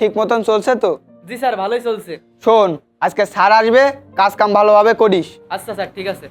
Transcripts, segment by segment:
ঠিক মতন চলছে তো? জি স্যার ভালোই চলছে। শোন আজকে স্যার আসবে কাজ কাম ভালোভাবে করিস। আচ্ছা স্যার ঠিক আছে।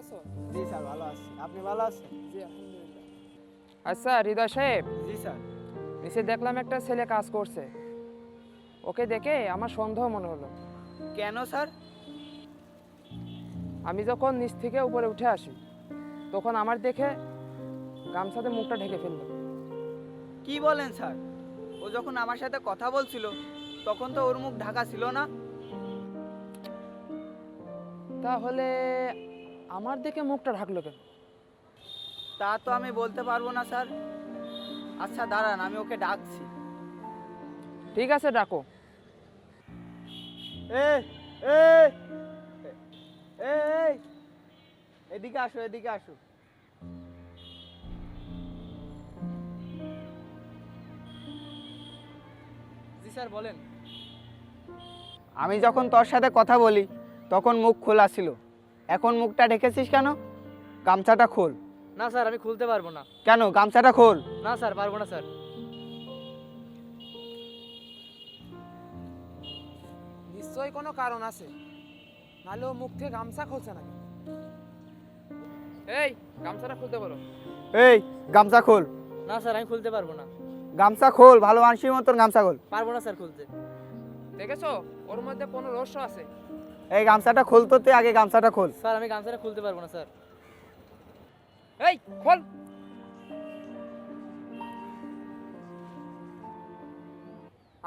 আছো? জি স্যার ভালো আছি। আপনি ভালো আছেন? জি আলহামদুলিল্লাহ। আচ্ছা হৃদয় সাহেব। জি স্যার। নিচে দেখলাম একটা ছেলে কাজ করছে। ওকে দেখে আমার সন্দেহ মনে হলো। কেন স্যার? আমি যখন নিচ থেকে উপরে উঠে আসি তখন আমার দেখে গামছাতে মুখটা ঢেকে ফেলল। কি বলেন স্যার? ও যখন আমার সাথে কথা বলছিল তখন তো ওর মুখ ঢাকা ছিল না। তাহলে আমার দেখে মুখটা ঢাকলো কেন? তা তো আমি বলতে পারব না স্যার। আচ্ছা দাঁড়ান আমি ওকে ডাকছি। ঠিক আছে ডাকো। এ এ এ এদিকে আসো এদিকে আসো। জি স্যার বলেন। আমি যখন তোর সাথে কথা বলি তখন মুখ খোলা ছিল। এখন মুখটা ঢেকেছিস কেন? গামছাটা খোল। না স্যার আমি খুলতে পারব না। কেন? গামছাটা খোল। না স্যার পারব না স্যার। নিশ্চয়ই কোনো কারণ আছে। নাহলে ও মুখ থেকে গামছা খুলছে না এই গামছাটা খুলতে বলো এই গামছা খোল। না স্যার আমি খুলতে পারব না। গামছা খোল ভালো মানুষের মতন গামছা খোল। পারব না স্যার খুলতে। দেখেছ? ওর মধ্যে কোনো রহস্য আছে। এই গামছাটা খোল তো তুই আগে গামছাটা খোল। স্যার আমি গামছাটা খুলতে পারব না স্যার। এই খোল।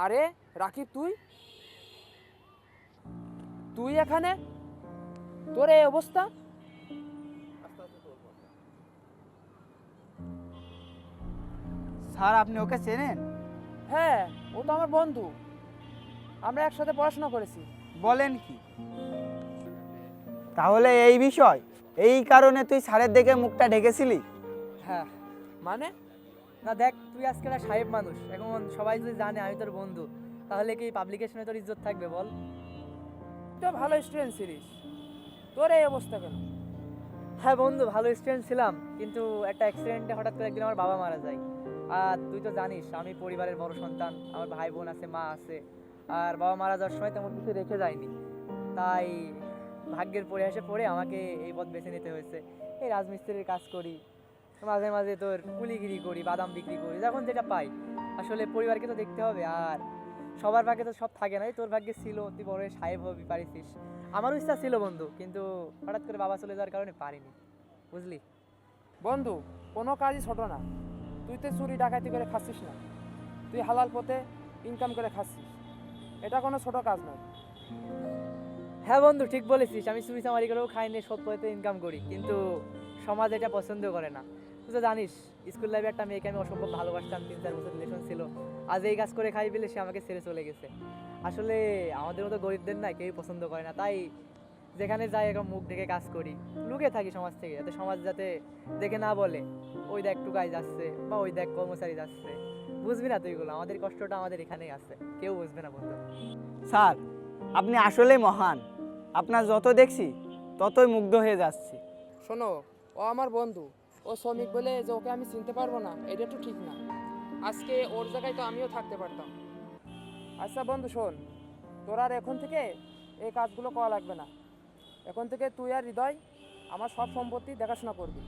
আরে রাকিব তুই? তুই এখানে? তোর এই অবস্থা? স্যার আপনি ওকে চেনেন? হ্যাঁ ও তো আমার বন্ধু। আমরা একসাথে পড়াশোনা করেছি। বলেন কি? তাহলে এই বিষয়, এই কারণে তুই স্যারের দেখে মুখটা ঢেকেছিলি? হ্যাঁ মানে? না দেখ, তুই আজকে একটা সাহেব মানুষ। এখন সবাই যদি জানে, আমি তোর বন্ধু, তাহলে কি পাবলিকেশনে তোর ইজ্জত থাকবে বল? তো ভালো স্টুডেন্ট ছিলিস। তোর এই অবস্থা কেন? হ্যাঁ বন্ধু, ভালো স্টুডেন্ট ছিলাম, কিন্তু একটা অ্যাক্সিডেন্টে হঠাৎ করে একদিন আমার বাবা মারা যায়। আর তুই তো জানিস, আমি পরিবারের বড় সন্তান, আমার ভাই বোন আছে, মা আছে। আর বাবা মারা যাওয়ার সময় তেমন কিছু রেখে যায়নি। তাই ভাগ্যের পরিহাসে পড়ে আমাকে এই পথ বেছে নিতে হয়েছে। এই রাজমিস্ত্রির কাজ করি, মাঝে মাঝে তোর কুলিগিরি করি, বাদাম বিক্রি করি, যখন যেটা পাই। আসলে পরিবারকে তো দেখতে হবে, আর সবার ভাগ্যে তো সব থাকে না। তোর ভাগ্যে ছিল, তুই বড় সাহেব হবি পারিস আমারও ইচ্ছা ছিল বন্ধু, কিন্তু হঠাৎ করে বাবা চলে যাওয়ার কারণে পারিনি, বুঝলি? বন্ধু, কোনো কাজই ছোট না। তুই তো চুরি ডাকাতি করে খাচ্ছিস না। তুই হালাল পথে ইনকাম করে খাচ্ছিস। এটা কোনো ছোট কাজ নয়। হ্যাঁ বন্ধু, ঠিক বলেছিস। আমি চুরি চামারি করেও খাইনি সৎ পথে ইনকাম করি। কিন্তু সমাজ এটা পছন্দ করে না। তুই তো জানিস স্কুল লাইফে একটা মেয়েকে আমি অসম্ভব ভালোবাসতাম, তিন চার বছর রিলেশন ছিল। আজ এই কাজ করে খাই বলে সে আমাকে ছেড়ে চলে গেছে। আসলে আমাদের মতো গরিবদের না কেউই পছন্দ করে না। তাই যেখানে যাই এখন মুখ ঢেকে কাজ করি। লুকে থাকি সমাজ থেকে, যাতে সমাজ যাতে দেখে না বলে, ওই দেখ টুকাই যাচ্ছে বা ওই দেখ কর্মচারী যাচ্ছে বুঝবি না তুইগুলো আমাদের কষ্টটা আমাদের এখানেই আছে। কেউ বুঝবে না বন্ধু। স্যার, আপনি আসলে মহান। আপনার যত দেখছি, ততই মুগ্ধ হয়ে যাচ্ছি। শোনো, ও আমার বন্ধু। ও শ্রমিক বলে যে ওকে আমি চিনতে পারব না, এটা তো ঠিক না। আজকে ওর জায়গায় তো আমিও থাকতে পারতাম। আচ্ছা বন্ধু, শোন। তোর আর এখন থেকে এই কাজগুলো করা লাগবে না। এখন থেকে তুই আর হৃদয় আমার সব সম্পত্তি দেখাশোনা করবি।